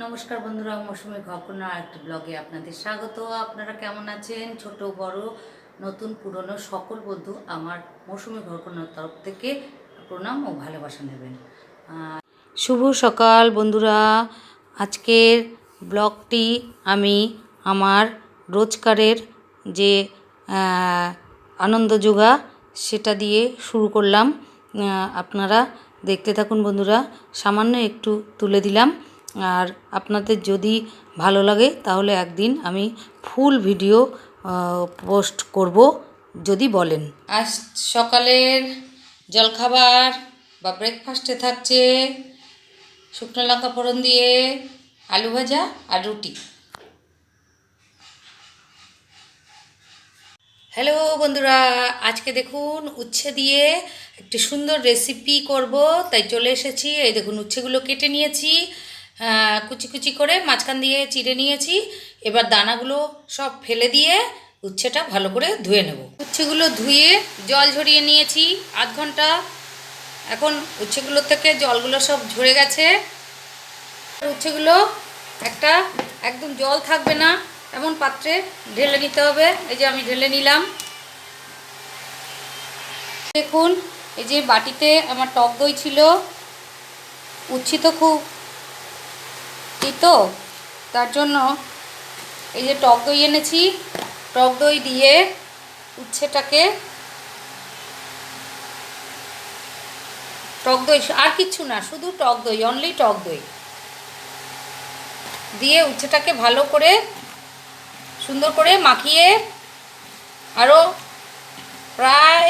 নমস্কার বন্ধুরা, মৌসুমি ঘকনা একটি ব্লগে আপনাদের স্বাগত। আপনারা কেমন আছেন? ছোট, বড়, নতুন, পুরনো সকল বন্ধু আমার মৌসুমি ঘকনার তরফ থেকে প্রণাম ও ভালোবাসা নেবেন। শুভ সকাল বন্ধুরা। আজকের ব্লগটি আমি আমার রোজকারের যে আনন্দ যোগা, সেটা দিয়ে শুরু করলাম। আপনারা দেখতে থাকুন বন্ধুরা। সামান্য একটু তুলে দিলাম। আর আপনাদের যদি ভালো লাগে, তাহলে একদিন আমি ফুল ভিডিও পোস্ট করব যদি বলেন। আজ সকালের জলখাবার বা ব্রেকফাস্টে থাকছে শুকনো লঙ্কা ফোড়ন দিয়ে আলু ভাজা আর রুটি। হ্যালো বন্ধুরা, আজকে দেখুন উচ্ছে দিয়ে একটি সুন্দর রেসিপি করব, তাই চলে এসেছি। এই দেখুন উচ্ছেগুলো কেটে নিয়েছি। কুচি কুচি করে মাঝখান দিয়ে চিড়ে নিয়েছি। এবার দানাগুলো সব ফেলে দিয়ে উচ্ছেটা ভালো করে ধুয়ে নেব। উচ্ছেগুলো ধুয়ে জল ঝরিয়ে নিয়েছি আধ ঘণ্টা। এখন উচ্ছেগুলোর থেকে জলগুলো সব ঝরে গেছে। উচ্ছেগুলো একটা একদম জল থাকবে না, এমন পাত্রে ঢেলে নিতে হবে। এই যে আমি ঢেলে নিলাম। দেখুন, এই যে বাটিতে আমার টক দই ছিল, উচ্ছি তো খুব তো? তার জন্য এই যে টক দই এনেছি, টক দই দিয়ে উচ্ছেটাকে টক দই, আর কিচ্ছু না, শুধু টক দই অনলি টক দই দিয়ে উচ্ছেটাকে ভালো করে সুন্দর করে মাখিয়ে আরও প্রায়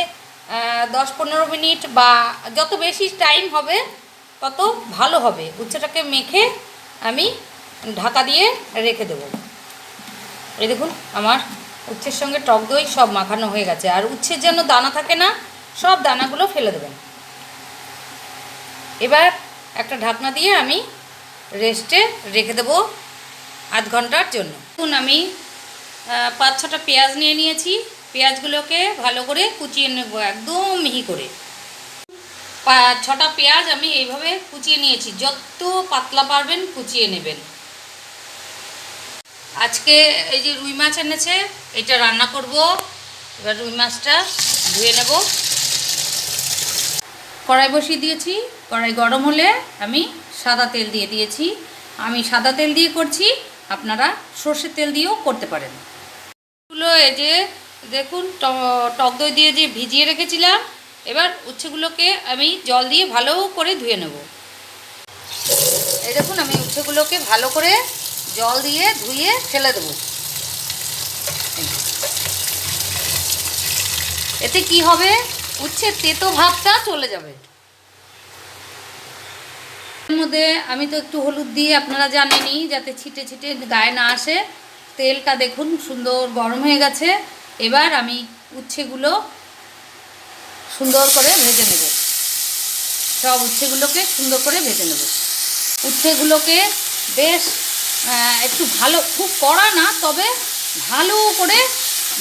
দশ পনেরো মিনিট বা যত বেশি টাইম হবে, তত ভালো হবে। উচ্ছেটাকে মেখে আমি ঢাকা দিয়ে রেখে দেবো। এই দেখুন, আমার উচ্ছের সঙ্গে টক দই সব মাখানো হয়ে গেছে। আর উচ্ছের যেন দানা থাকে না, সব দানাগুলো ফেলে দেবেন। এবার একটা ঢাকনা দিয়ে আমি রেস্টে রেখে দেবো আধ ঘণ্টার জন্য। দেখুন, আমি পাঁচ ছটা পেঁয়াজ নিয়ে নিয়েছি। পেঁয়াজগুলোকে ভালো করে কুচিয়ে নেব একদম মিহি করে। ছটা পেঁয়াজ আমি এইভাবে কুচিয়ে নিয়েছি। যত পাতলা পারবেন কুচিয়ে নেবেন। আজকে এই যে রুই মাছ এনেছে, এটা রান্না করব। এবার রুই মাছটা ধুয়ে নেব। কড়াই বসিয়ে দিয়েছি। কড়াই গরম হলে আমি সাদা তেল দিয়ে দিয়েছি। আমি সাদা তেল দিয়ে করছি। আপনারা সর্ষের তেল দিয়েও করতে পারেন। এগুলো এই যে, দেখুন টক দই দিয়ে যে ভিজিয়ে রেখেছিলাম এবার উচ্ছেগুলোকে আমি জল দিয়ে ভালো করে ধুয়ে নেব। এই দেখুন, আমি উচ্ছেগুলোকে ভালো করে জল দিয়ে ধুয়ে ফেলে দেবো। এতে কি হবে? উচ্ছে তেতো ভাবটা চলে যাবে। এর মধ্যে আমি তো একটু হলুদ দিয়ে আপনারা জানেনই, যাতে ছিটে ছিটে গায়ে না আসে। তেলটা দেখুন, সুন্দর গরম হয়ে গেছে। এবার আমি উচ্ছেগুলো সুন্দর করে ভেজে নেব। সব উচ্ছেগুলোকে সুন্দর করে ভেজে নেব। উচ্ছেগুলোকে বেশ একটু ভালো, খুব কড়া না, তবে ভালো করে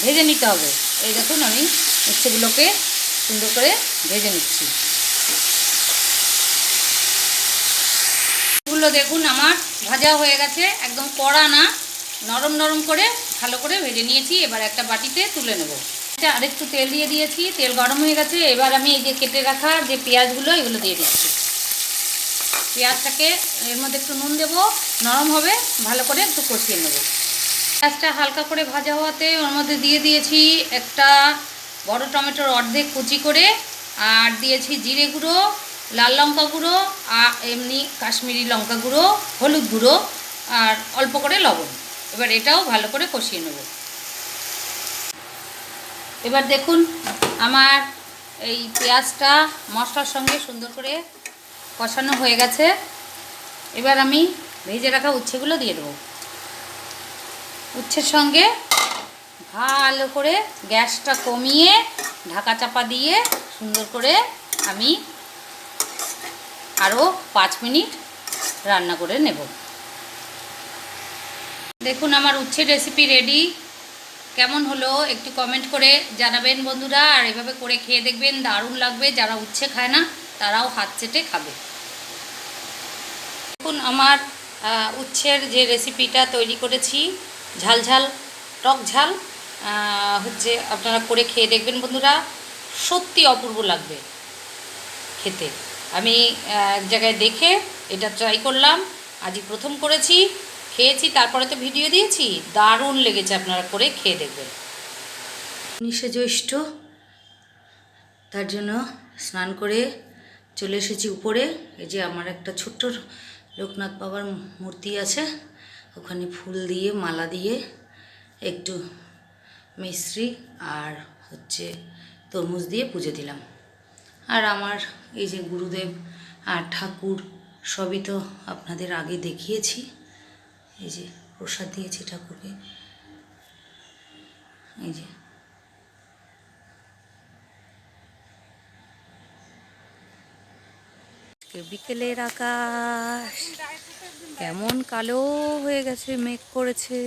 ভেজে নিতে হবে। এই দেখুন, আমি উচ্ছেগুলোকে সুন্দর করে ভেজে নিচ্ছি। এগুলো দেখুন, আমার ভাজা হয়ে গেছে, একদম কড়া না, নরম নরম করে ভালো করে ভেজে নিয়েছি। এবার একটা বাটিতে তুলে নেব। এটা আরেকটু তেল দিয়ে দিয়েছি, তেল গরম হয়ে গেছে, এবার আমি এই যে কেটে রাখা যে পেঁয়াজগুলো, এগুলো দিয়ে দিচ্ছি। পেঁয়াজটাকে এর মধ্যে একটু নুন দেবো, নরম হবে, ভালো করে একটু কষিয়ে নেব। পেঁয়াজটা হালকা করে ভাজা হওয়াতে ওর মধ্যে দিয়ে দিয়েছি একটা বড় টমেটোর অর্ধেক কুচি করে, আর দিয়েছি জিরে গুঁড়ো, লাল লঙ্কা গুঁড়ো, আর এমনি কাশ্মীরি লঙ্কা গুঁড়ো, হলুদ গুঁড়ো, আর অল্প করে লবণ। এবার এটাও ভালো করে কষিয়ে নেব। এবার দেখুন আমার এই পেঁয়াজটা মশলার সঙ্গে সুন্দর করে কষানো হয়ে গেছে। এবার আমি ভেজে রাখা উচ্ছেগুলো দিয়ে দেবো। উচ্ছের সঙ্গে ভালো করে গ্যাসটা কমিয়ে ঢাকা চাপা দিয়ে সুন্দর করে আমি আরও পাঁচ মিনিট রান্না করে নেব। দেখুন আমার উচ্ছের রেসিপি রেডি কেমন হলো একটু কমেন্ট করে জানাবেন বন্ধুরা। আর এভাবে করে খেয়ে দেখবেন দারুণ লাগবে। যারা উচ্ছে খায় না, তারাও হাত চেটে খাবে। দেখুন, আমার উচ্ছের যে রেসিপিটা তৈরি করেছি, ঝাল ঝাল, টক ঝাল হচ্ছে আপনারা করে খেয়ে দেখবেন বন্ধুরা। সত্যি অপূর্ব লাগবে খেতে। আমি এক জায়গায় দেখে এটা ট্রাই করলাম। আজই প্রথম করেছি। খেয়েছি, তারপরে তো ভিডিও দিয়েছি। দারুণ লেগেছে আপনারা করে খেয়ে দেখবেন। উনিশে জ্যৈষ্ঠ, তার জন্য স্নান করে চলে এসেছি উপরে। এই যে আমার একটা ছোট্ট লোকনাথ বাবার মূর্তি আছে, ওখানে ফুল দিয়ে, মালা দিয়ে, একটু মিশ্রি আর হচ্ছে তরমুজ দিয়ে পুজো দিলাম। আর আমার এই যে গুরুদেব আর ঠাকুর, সবই তো আপনাদের আগে দেখিয়েছি। এই যে প্রসাদ দিয়েছি ঠাকুরকে। এই যে। বিকেলের আকাশ কেমন কালো হয়ে গেছে মেঘ করেছে।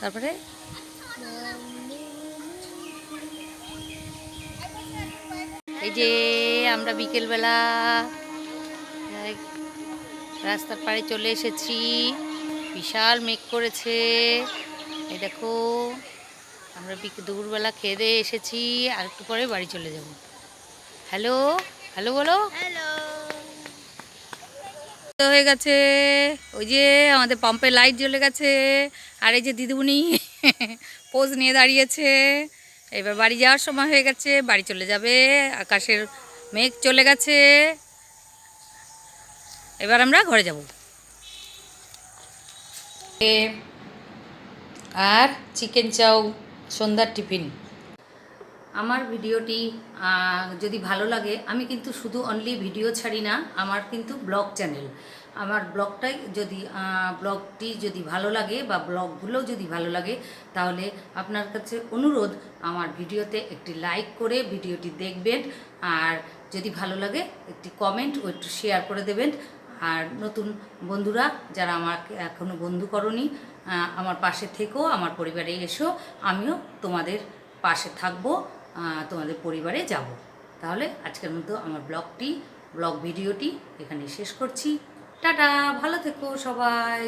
তারপরে? এই যে আমরা বিকেলবেলা রাস্তার পাড়ে চলে এসেছি। বিশাল মেঘ করেছে। এই দেখো আমরা বিকেল দুপুরবেলা খেয়ে দিয়ে এসেছি আর একটু পরে বাড়ি চলে যাব। হ্যালো হ্যালো বলো। হয়ে গেছে। ওই যে আমাদের পাম্পে লাইট জ্বলে গেছে। আর এই যে দিদিমণি পোজ নিয়ে দাঁড়িয়েছে। এবার বাড়ি যাওয়ার সময় হয়ে গেছে, বাড়ি চলে যাবে, আকাশের মেঘ চলে গেছে। এবার আমরা ঘরে যাব। আর চিকেন চাউ, সন্ধ্যার টিফিন। আমার ভিডিওটি যদি ভালো লাগে, আমি কিন্তু শুধু অনলি ভিডিও ছাড়ি না, আমার কিন্তু ব্লগ চ্যানেল আমার ব্লগটাই যদি ব্লগটি যদি ভালো লাগে বা ব্লগগুলো যদি ভালো লাগে, তাহলে আপনার কাছে অনুরোধ, আমার ভিডিওতে একটি লাইক করে ভিডিওটি দেখবেন, আর যদি ভালো লাগে, একটি কমেন্ট ও একটু শেয়ার করে দেবেন। আর নতুন বন্ধুরা, যারা আমাকে এখনও বন্ধু করনি আমার পাশে থেকেও আমার পরিবারে এসো, আমিও তোমাদের পাশে থাকব। তোমাদের পরিবারে যাব। তাহলে আজকের মতো আমার ব্লগটি, ব্লগ ভিডিওটি এখানে শেষ করছি। টাটা, ভালো থেকো সবাই।